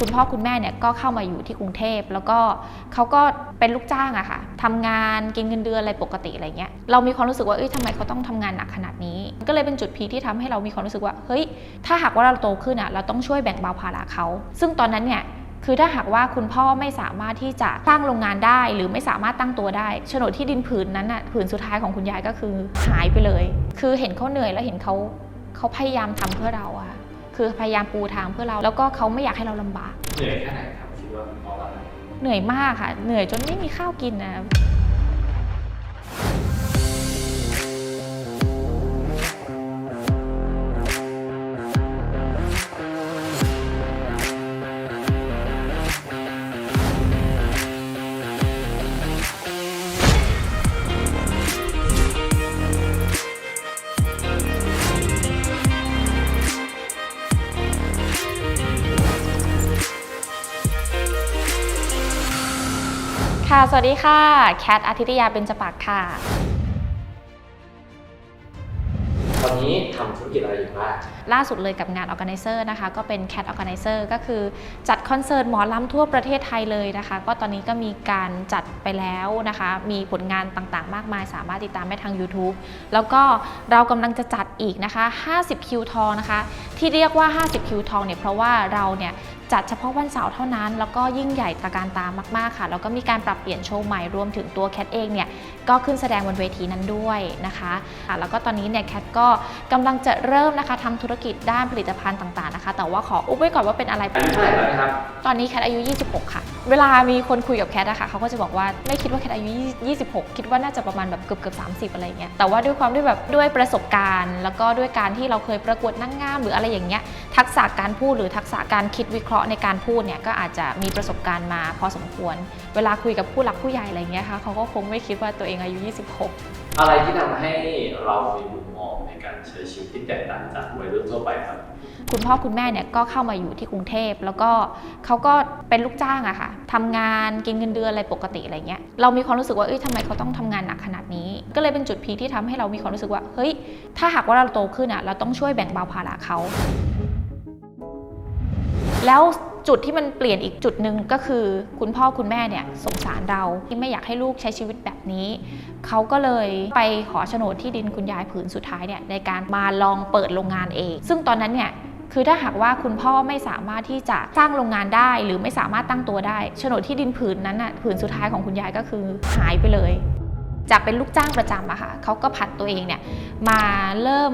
คุณพ่อคุณแม่เนี่ยก็เข้ามาอยู่ที่กรุงเทพ แล้วก็เขาก็เป็นลูกจ้างอะค่ะทำงานกินเงินเดือนอะไรปกติอะไรเงี้ยเรามีความรู้สึกว่าเอ้ยทำไมเขาต้องทำงานหนักขนาดนี้ ก็เลยเป็นจุดพีที่ทำให้เรามีความรู้สึกว่าเฮ้ยถ้าหากว่าเราโตขึ้นอะเราต้องช่วยแบ่งเบาภาระเขาซึ่งตอนนั้นเนี่ยคือถ้าหากว่าคุณพ่อไม่สามารถที่จะตั้างโรงงานได้ หรือไม่สามารถตั้งตัวได้โฉนดที่ดินผืนนั้นน่ะผืนสุดท้ายของคุณยายก็คือหายไปเลย คือเห็นเขาเหนื่อยแล้วเห็นเขาเขาพยายามทำเพื่อเราอะ คือพยายามปูทางเพื่อเรา แล้วก็เขาไม่อยากให้เราลำบาก เหนื่อยแค่ไหนครับคิดว่าเพราะอะไร เหนื่อยมากค่ะ เหนื่อยจนไม่มีข้าวกินนะ วัสดีค่ะ แคทอาทิตยาเบญจปากค่ะ ตอนนี้ทำธุรกิจอะไรอยู่บ้าง ล่าสุดเลยกับงาน Organizer นะคะ ก็เป็น Cat Organizer ก็คือจัดคอนเสิร์ตหมอลำทั่วประเทศไทยเลยนะคะ ก็ตอนนี้ก็มีการจัดไปแล้วนะคะ มีผลงานต่างๆ มากมาย สามารถติดตามได้ทาง YouTube แล้วก็เรากำลังจะจัดอีกนะคะ 50 คิวทองนะคะ ที่เรียกว่า 50 คิวทองเนี่ยเพราะว่าเราเนี่ย จัดเฉพาะวันเสาร์เท่านั้น แล้วก็ยิ่งใหญ่ตระการตามมากๆค่ะ แล้วก็มีการปรับเปลี่ยนโชว์ใหม่รวมถึงตัวแคทเองเนี่ยก็ขึ้นแสดงบนเวทีนั้นด้วยนะคะอะแล้วก็ตอนนี้เนี่ยแคทก็กำลังจะเริ่มนะคะทำธุรกิจด้านผลิตภัณฑ์ต่างๆนะคะ แต่ว่าขออุบไว้ก่อนว่าเป็นอะไรอายุเท่าไหร่แล้วนะครับตอนนี้แคทอายุ 26 ค่ะเวลามีคนคุยกับแคทอะค่ะเขาก็จะบอกว่าไม่คิดว่าแคทอายุ 26 คิดว่าน่าจะประมาณแบบเกือบเกือบ30อะไรเงี้ยแต่ว่าด้วยความด้วยแบบด้วยประสบการณ์ แล้วก็ด้วยการที่เราเคยประกวดนางงามหรืออะไรอย่างเงี้ยทักษะการพูดหรือทักษะการคิดวิเคราะห์ในการพูดเนี่ยก็อาจจะมีประสบการณ์มาพอสมควร เวลาคุยกับผู้หลักผู้ใหญ่อะไรเงี้ยค่ะเขาก็คงไม่คิดว่าตัวเองอายุ 26 อะไรที่ทำให้เรามีมุ ในการใช้ชีวิตที่แตกต่างจากวัยรุ่นทั่วไปครับ คุณพ่อคุณแม่เนี่ยก็เข้ามาอยู่ที่กรุงเทพ แล้วก็เขาก็เป็นลูกจ้างอะค่ะทำงานกินเงินเดือนอะไรปกติอะไรเงี้ยเรามีความรู้สึกว่าเอ้ยทำไมเขาต้องทำงานหนักขนาดนี้ ก็เลยเป็นจุดพีที่ทำให้เรามีความรู้สึกว่าเฮ้ยถ้าหากว่าเราโตขึ้นอะเราต้องช่วยแบ่งเบาภาระเขาแล้ว จุดที่มันเปลี่ยนอีกจุดหนึ่งก็คือ คุณพ่อคุณแม่เนี่ยสงสารเราที่ไม่อยากให้ลูกใช้ชีวิตแบบนี้ เขาก็เลยไปขอโฉนดที่ดินคุณยายผืนสุดท้ายเนี่ยในการมาลองเปิดโรงงานเอง ซึ่งตอนนั้นเนี่ยคือถ้าหากว่าคุณพ่อไม่สามารถที่จะสร้างโรงงานได้ หรือไม่สามารถตั้งตัวได้โฉนดที่ดินผืนนั้นน่ะผืนสุดท้ายของคุณยายก็คือหายไปเลย จากเป็นลูกจ้างประจำอะค่ะเขาก็ผันตัวเองเนี่ยมาเริ่ม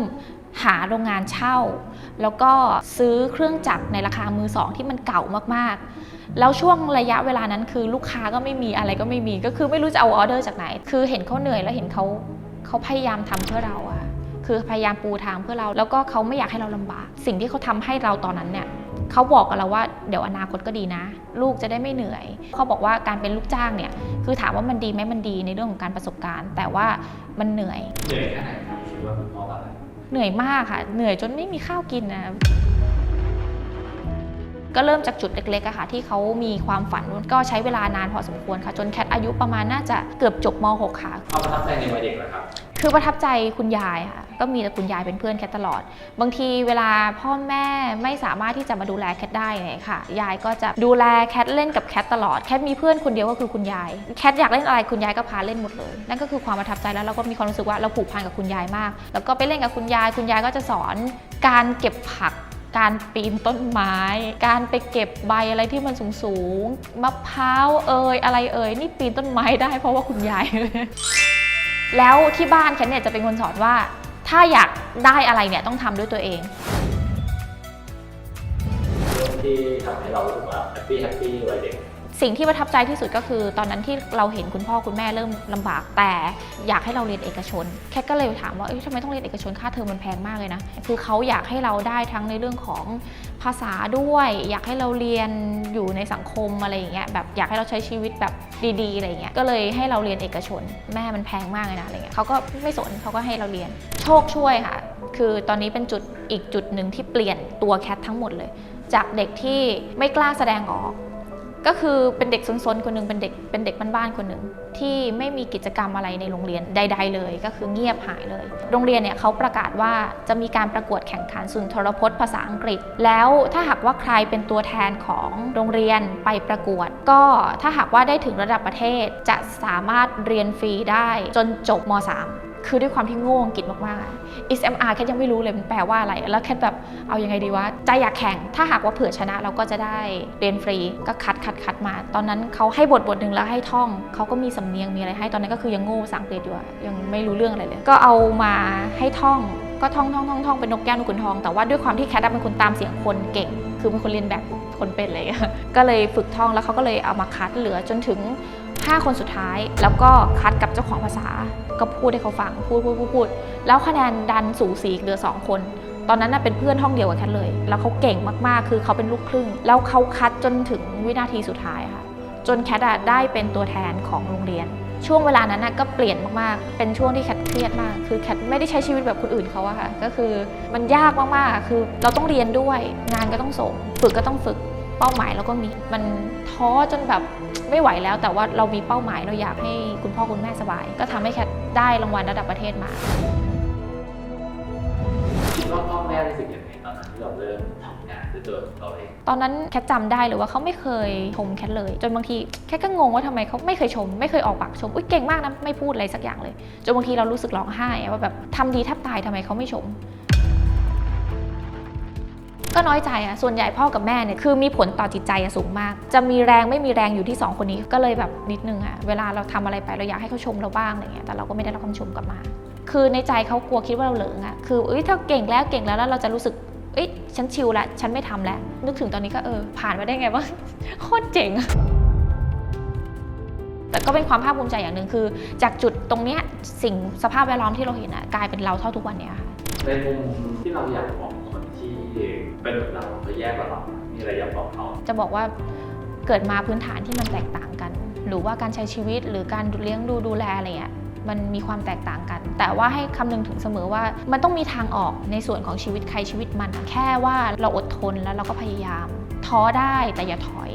หาโรงงานเช่า แล้วก็ซื้อเครื่องจักรในราคามือสองที่มันเก่ามากๆ แล้วช่วงระยะเวลานั้นคือลูกค้าก็ไม่มีอะไรก็ไม่มี ก็คือไม่รู้จะเอาออเดอร์จากไหน คือเห็นเขาเหนื่อยแล้วเห็นเขาเขาพยายามทำเพื่อเราอะคือพยายามปูทางเพื่อเราแล้วก็เขาไม่อยากให้เราลำบาก สิ่งที่เขาทำให้เราตอนนั้นเนี่ยเขาบอกกับเราว่าเดี๋ยวอนาคตก็ดีนะ ลูกจะได้ไม่เหนื่อย เขาบอกว่าการเป็นลูกจ้างเนี่ย คือถามว่ามันดีไหมมันดีในเรื่องของการประสบการณ์ แต่ว่ามันเหนื่อยเหนื่อยแค่ไหนครับคิดว่าเพราะอะไร เหนื่อยมากค่ะ เหนื่อยจนไม่มีข้าวกินนะก็เริ่มจากจุดเล็กๆอะค่ะ ที่เขามีความฝันก็ใช้เวลานานพอสมควรค่ะ จนแคทอายุประมาณน่าจะเกือบจบม .6 ค่ะ ความประทับใจในวัยเด็กเหรอครับ คือประทับใจคุณยายค่ะ ก็มีแต่คุณยายเป็นเพื่อนแคทตลอด บางทีเวลาพ่อแม่ไม่สามารถที่จะมาดูแลแคทได้เนี่ยค่ะ ยายก็จะดูแลแคทเล่นกับแคทตลอด แคทมีเพื่อนคนเดียวก็คือคุณยาย แคทอยากเล่นอะไรคุณยายก็พาเล่นหมดเลย นั่นก็คือความประทับใจแล้วเราก็มีความรู้สึกว่าเราผูกพันกับคุณยายมาก แล้วก็ไปเล่นกับคุณยาย คุณยายก็จะสอนการเก็บผักการปีนต้นไม้ การไปเก็บใบอะไรที่มันสูงสูงๆมะพร้าวเอ่ยอะไรเอ่ยนี่ปีนต้นไม้ได้เพราะว่าคุณยาย แล้วที่บ้านแคทเนี่ยจะเป็นคนสอนว่า ถ้าอยากได้อะไรเนี่ยต้องทำด้วยตัวเอง ที่ทำให้เรารู้สึกว่าแฮปปี้แฮปปี้วัยเด็ก สิ่งที่ประทับใจที่สุดก็คือ ตอนนั้นที่เราเห็นคุณพ่อคุณแม่เริ่มลำบากแต่อยากให้เราเรียนเอกชน แค่ก็เลยถามว่าเอ้ยทำไมต้องเรียนเอกชนค่าเทอมมันแพงมากเลยนะ คือเขาอยากให้เราได้ทั้งในเรื่องของภาษาด้วย อยากให้เราเรียนอยู่ในสังคมอะไรอย่างเงี้ยแบบอยากให้เราใช้ชีวิตแบบดีๆอะไรอย่างเงี้ยก็เลยให้เราเรียนเอกชน แม่มันแพงมากเลยนะอะไรเงี้ยเขาก็ไม่สนเขาก็ให้เราเรียน โชคช่วยค่ะ คือตอนนี้เป็นจุดอีกจุดหนึ่งที่เปลี่ยนตัวแคททั้งหมดเลย จากเด็กที่ไม่กล้าแสดงออก ก็คือเป็นเด็กซนๆคนหนึ่งเป็นเด็กเป็นเด็กบ้านๆคนหนึ่งที่ไม่มีกิจกรรมอะไรในโรงเรียนใด ๆ เลย ก็คือเงียบหายเลย โรงเรียนเนี่ยเขาประกาศว่าจะมีการประกวดแข่งขันสุนทรพจน์ภาษาอังกฤษ แล้วถ้าหากว่าใครเป็นตัวแทนของโรงเรียนไปประกวด ก็ถ้าหากว่าได้ถึงระดับประเทศจะสามารถเรียนฟรีได้จนจบม .3 คือด้วยความที่โง่อังกฤษมากๆ SMR แค่ยังไม่รู้เลยมันแปลว่าอะไร แล้วแค่แบบเอายังไงดีวะใจอยากแข่ง ถ้าหากว่าเผื่อชนะเราก็จะได้เรียนฟรี ก็คัดคัดคัดมา ตอนนั้นเขาให้บทบทหนึ่งแล้วให้ท่อง เขาก็มีสำเนียงมีอะไรให้ตอนนั้นก็คือยังโง่ภาษาอังกฤษอยู่ยังไม่รู้เรื่องอะไรเลย ก็เอามาให้ท่องก็ท่องท่องท่องท่องเป็นนกแก้วนกขุนทอง แต่ว่าด้วยความที่แคทเป็นคนตามเสียงคนเก่ง คือเป็นคนเรียนแบบคนเป็นเลย ก็เลยฝึกท่องแล้วเขาก็เลยเอามาคัดเหลือจนถึง 5 คนสุดท้าย แล้วก็คัดกับเจ้าของภาษา ก็พูดให้เขาฟัง พูดพูดพูดพูด แล้วคะแนนดันสูสีเหลือ 2 คน ตอนนั้นน่ะเป็นเพื่อนห้องเดียวกับแคทเลย แล้วเขาเก่งมากๆ คือเขาเป็นลูกครึ่ง แล้วเขาคัดจนถึงวินาทีสุดท้ายค่ะ จนแคทได้เป็นตัวแทนของโรงเรียน ช่วงเวลานั้นก็เปลี่ยนมากๆ เป็นช่วงที่แคทเครียดมาก คือแคทไม่ได้ใช้ชีวิตแบบคนอื่นเขาอะค่ะ ก็คือมันยากมากๆ คือเราต้องเรียนด้วย งานก็ต้องส่ง ฝึกก็ต้องฝึก เป้าหมายเราก็มี มันท้อจนแบบ ไม่ไหวแล้วแต่ว่าเรามีเป้าหมายเราอยากให้คุณพ่อคุณแม่สบาย ก็ทำให้แคทได้รางวัลระดับประเทศมาคิดว่าพ่อแม่รู้สึกยังไงตอนนั้นที่เราเริ่มทำงานด้วยตัวของเราเองตอนนั้นแคทจำได้เลยว่าเขาไม่เคยชมแคทเลย จนบางทีแคทก็งงว่าทำไมเขาไม่เคยชม ไม่เคยออกปากชมอุ้ยเก่งมากนะไม่พูดอะไรสักอย่างเลย จนบางทีเรารู้สึกร้องไห้อะว่าแบบทำดีแทบตายทำไมเขาไม่ชม ก็น้อยใจอะส่วนใหญ่พ่อกับแม่เนี่ยคือมีผลต่อจิตใจสูงมาก จะมีแรงไม่มีแรงอยู่ที่สองคนนี้ก็เลยแบบนิดนึงอะเวลาเราทำอะไรไปเราอยากให้เขาชมเราบ้างอะไรเงี้ยแต่เราก็ไม่ได้รับคำชมกลับมา คือในใจเขากลัวคิดว่าเราเหลิงอะคือเอ้ยถ้าเก่งแล้วเก่งแล้วแล้วเราจะรู้สึกเอ้ยฉันชิลละฉันไม่ทำแล้วนึกถึงตอนนี้ก็เออผ่านมาได้ไงวะโคตรเจ๋งอะแต่ก็เป็นความภาคภูมิใจอย่างหนึ่งคือ จากจุดตรงเนี้ยสิ่งสภาพแวดล้อมที่เราเห็นอะกลายเป็นเราเท่าทุกวันเนี้ยค่ะในมุมที่เราอยากบอก ที่เป็นเหมือนเราเขาแยกกว่าเรามีอะไรอยากบอกเขาจะบอกว่าเกิดมาพื้นฐานที่มันแตกต่างกัน หรือว่าการใช้ชีวิตหรือการเลี้ยงดูดูแลอะไรเงี้ยมันมีความแตกต่างกัน แต่ว่าให้คำนึงถึงเสมอว่า มันต้องมีทางออกในส่วนของชีวิตใครชีวิตมัน แค่ว่าเราอดทนแล้วเราก็พยายาม ท้อได้แต่อย่าถอย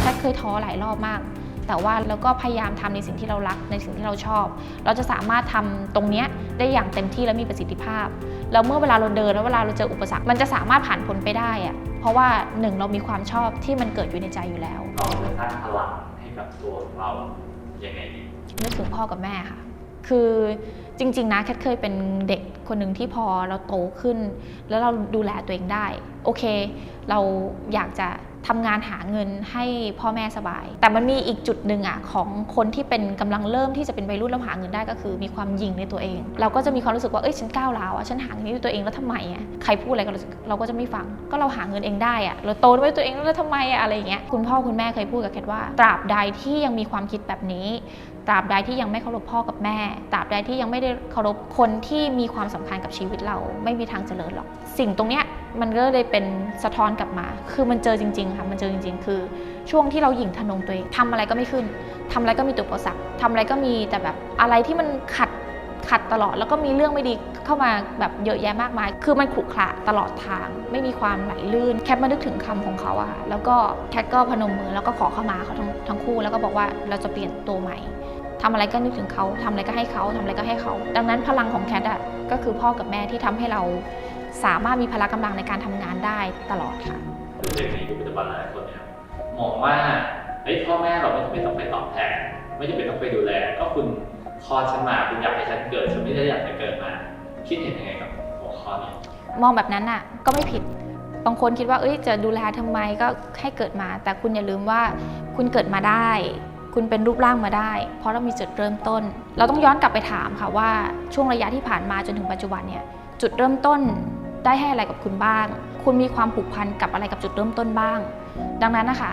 แค่เคยท้อหลายรอบมาก แต่ว่าเราก็พยายามทำในสิ่งที่เรารักในสิ่งที่เราชอบ เราจะสามารถทำตรงเนี้ยได้อย่างเต็มที่และมีประสิทธิภาพ แล้วเมื่อเวลาเราเดินแล้วเวลาเราเจออุปสรรค มันจะสามารถผ่านพ้นไปได้อะเพราะว่าหนึ่งเรามีความชอบที่มันเกิดอยู่ในใจอยู่แล้วเราจะสร้างพลังให้กับตัวของเรายังไงดีนึกถึงพ่อกับแม่ค่ะ คือจริง ๆ นะแคทเคยเป็นเด็กคนหนึ่งที่พอเราโตขึ้น แล้วเราดูแลตัวเองได้ โอเค เราอยากจะ ทำงานหาเงินให้พ่อแม่สบาย แต่มันมีอีกจุดหนึ่งอะของคนที่เป็นกำลังเริ่มที่จะเป็นวัยรุ่นแล้วหาเงินได้ก็คือ มีความยิงในตัวเอง เราก็จะมีความรู้สึกว่าเอ้ยฉันก้าวร้าวอะฉันหาเงินด้วยตัวเองแล้วทำไมอะใครพูดอะไรก็เราเราก็จะไม่ฟัง ก็เราหาเงินเองได้อะเราโตด้วยตัวเองแล้วทำไมอะอะไรอย่างเงี้ยคุณพ่อคุณแม่เคยพูดกับแคทว่าตราบใดที่ยังมีความคิดแบบนี้ ตราบใดที่ยังไม่เคารพพ่อกับแม่ ตราบใดที่ยังไม่ได้เคารพคนที่มีความสำคัญกับชีวิตเราไม่มีทางเจริญหรอก สิ่งตรงเนี้ยมันก็เลยเป็นสะท้อนกลับมา คือมันเจอจริง ๆ ค่ะ มันเจอจริง ๆ คือ ช่วงที่เราหยิ่งทะนงตัวเองทำอะไรก็ไม่ขึ้นทำอะไรก็มีตัวอุปสรรคทำอะไรก็มีแต่แบบอะไรที่มันขัดขัดตลอดแล้วก็มีเรื่องไม่ดีเข้ามาแบบเยอะแยะมากมาย คือมันขรุขระตลอดทาง ไม่มีความไหลลื่น แคทมานึกถึงคำของเขาอะค่ะแล้วก็แคทก็พนมมือแล้วก็ขอเข้ามาเขาทั้งทั้งคู่ แล้วก็บอกว่าเราจะเปลี่ยนตัวใหม่ ทำอะไรก็นึกถึงเขาทำอะไรก็ให้เขาทำอะไรก็ให้เขา ดังนั้นพลังของแคทอะก็คือพ่อกับแม่ที่ทำให้เราสามารถมีพละกำลังในการทำงานได้ตลอดค่ะเด็กในยุคปัจจุบันหลายคนเนี่ยมองว่าเฮ้ยพ่อแม่เราไม่จำเป็นต้องไปตอบแทนไม่จำเป็นต้องไปดูแล ก็คุณคลอดฉันมาคุณอยากให้ฉันเกิดฉันไม่ได้อยากให้เกิดมา คิดเห็นยังไงกับหัวข้อนี้มองแบบนั้นน่ะก็ไม่ผิดบางคนคิดว่าเอ้ยจะดูแลทำไมก็ให้เกิดมา แต่คุณอย่าลืมว่าคุณเกิดมาได้ คุณเป็นรูปร่างมาได้ เพราะเรามีจุดเริ่มต้น เราต้องย้อนกลับไปถามค่ะว่าช่วงระยะที่ผ่านมาจนถึงปัจจุบันเนี่ยจุดเริ่มต้นได้ให้อะไรกับคุณบ้าง คุณมีความผูกพันกับอะไรกับจุดเริ่มต้นบ้าง ดังนั้นนะคะ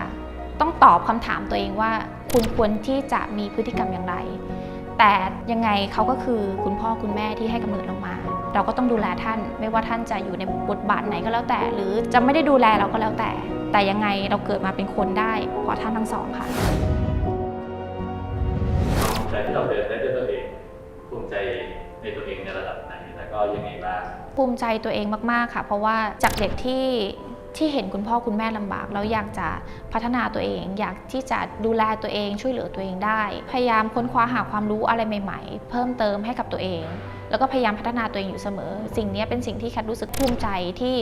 ต้องตอบคำถามตัวเองว่า คุณควรที่จะมีพฤติกรรมอย่างไร แต่ยังไงเขาก็คือคุณพ่อคุณแม่ที่ให้กำเนิดเรามา เราก็ต้องดูแลท่าน ไม่ว่าท่านจะอยู่ในบทบาทไหนก็แล้วแต่ หรือจะไม่ได้ดูแลเราก็แล้วแต่ แต่ยังไงเราเกิดมาเป็นคนได้เพราะท่านทั้งสองค่ะ เดินได้ด้วยตัวเองภูมิใจในตัวเองในระดับไหนแล้วก็ยังไงบ้าง ภูมิใจตัวเองมากๆค่ะ เพราะว่าจากเด็กที่ที่เห็นคุณพ่อคุณแม่ลำบาก แล้วอยากจะพัฒนาตัวเอง อยากที่จะดูแลตัวเองช่วยเหลือตัวเองได้ พยายามค้นคว้าหาความรู้อะไรใหม่ ๆ เพิ่มเติมให้กับตัวเอง แล้วก็พยายามพัฒนาตัวเองอยู่เสมอ สิ่งนี้เป็นสิ่งที่แคทรู้สึกภูมิใจที่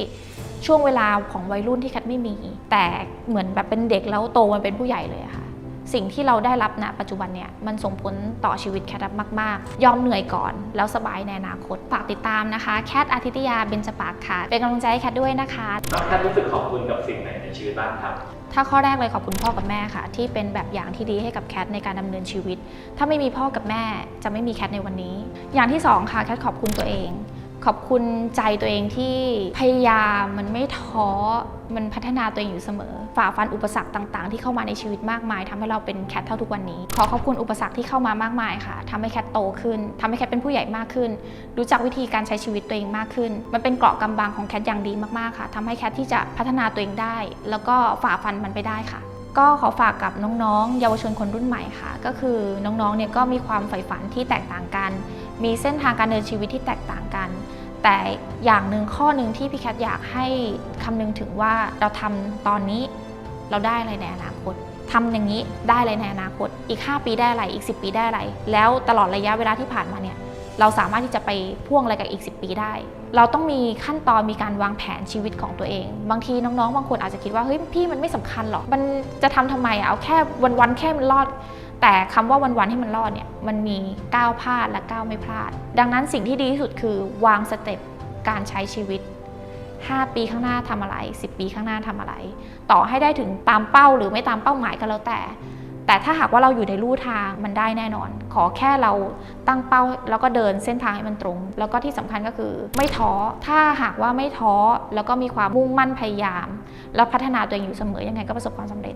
ช่วงเวลาของวัยรุ่นที่แคทไม่มี แต่เหมือนแบบเป็นเด็กแล้วโตมาเป็นผู้ใหญ่เลยค่ะ สิ่งที่เราได้รับณปัจจุบันเนี่ยมันส่งผลต่อชีวิตแคทมาก ๆ ยอมเหนื่อยก่อน แล้วสบายในอนาคต ฝากติดตามนะคะแคทอาทิตยาเบญจปากค่ะ เป็นกำลังใจให้แคทด้วยนะคะน้องแคทรู้สึกขอบคุณกับสิ่งไหนในชีวิตบ้างครับถ้าข้อแรกเลยขอบคุณพ่อกับแม่ค่ะ ที่เป็นแบบอย่างที่ดีให้กับแคทในการดำเนินชีวิต ถ้าไม่มีพ่อกับแม่จะไม่มีแคทในวันนี้ อย่างที่สองค่ะแคทขอบคุณตัวเอง ขอบคุณใจตัวเองที่พยายามมันไม่ท้อ มันพัฒนาตัวเองอยู่เสมอ ฝ่าฟันอุปสรรคต่าง ๆ ที่เข้ามาในชีวิตมากมายทำให้เราเป็นแคทเท่าทุกวันนี้ ขอขอบคุณอุปสรรคที่เข้ามามากมายค่ะทำให้แคทโตขึ้นทำให้แคทเป็นผู้ใหญ่มากขึ้น รู้จักวิธีการใช้ชีวิตตัวเองมากขึ้น มันเป็นเกราะกำบังของแคทอย่างดีมากๆค่ะทำให้แคทที่จะพัฒนาตัวเองได้ แล้วก็ฝ่าฟันมันไปได้ค่ะ ก็ขอฝากกับน้องๆ เยาวชนคนรุ่นใหม่ค่ะ ก็คือน้องๆ เนี่ยก็มีความใฝ่ฝันที่แตกต่างกัน มีเส้นทางการเดินชีวิตที่แตกต่างกัน แต่อย่างหนึ่งข้อหนึ่งที่พี่แคทอยากให้คำนึงถึงว่าเราทำตอนนี้เราได้อะไรในอนาคตทำอย่างนี้ได้อะไรในอนาคต อีก 5 ปีได้อะไร อีก 10 ปีได้อะไร แล้วตลอดระยะเวลาที่ผ่านมาเนี่ย เราสามารถที่จะไปพ่วงอะไรกับอีก 10 ปีได้ เราต้องมีขั้นตอนมีการวางแผนชีวิตของตัวเอง บางทีน้องๆ บางคนอาจจะคิดว่าเฮ้ยพี่มันไม่สำคัญหรอก มันจะทำทำไมอะเอาแค่วันๆแค่มันรอด แต่คำว่าวันๆให้มันรอดเนี่ยมันมีก้าวพลาดและก้าวไม่พลาด ดังนั้นสิ่งที่ดีที่สุดคือวางสเต็ปการใช้ชีวิต5 ปีข้างหน้าทำอะไร 10 ปีข้างหน้าทำอะไร ต่อให้ได้ถึงตามเป้าหรือไม่ตามเป้าหมายก็แล้วแต่ แต่ถ้าหากว่าเราอยู่ในลู่ทางมันได้แน่นอน ขอแค่เราตั้งเป้าแล้วก็เดินเส้นทางให้มันตรง แล้วก็ที่สำคัญก็คือ ไม่ท้อถ้าหากว่าไม่ท้อแล้วก็มีความมุ่งมั่นพยายาม แล้วพัฒนาตัวเองอยู่เสมอยังไงก็ประสบความสำเร็จ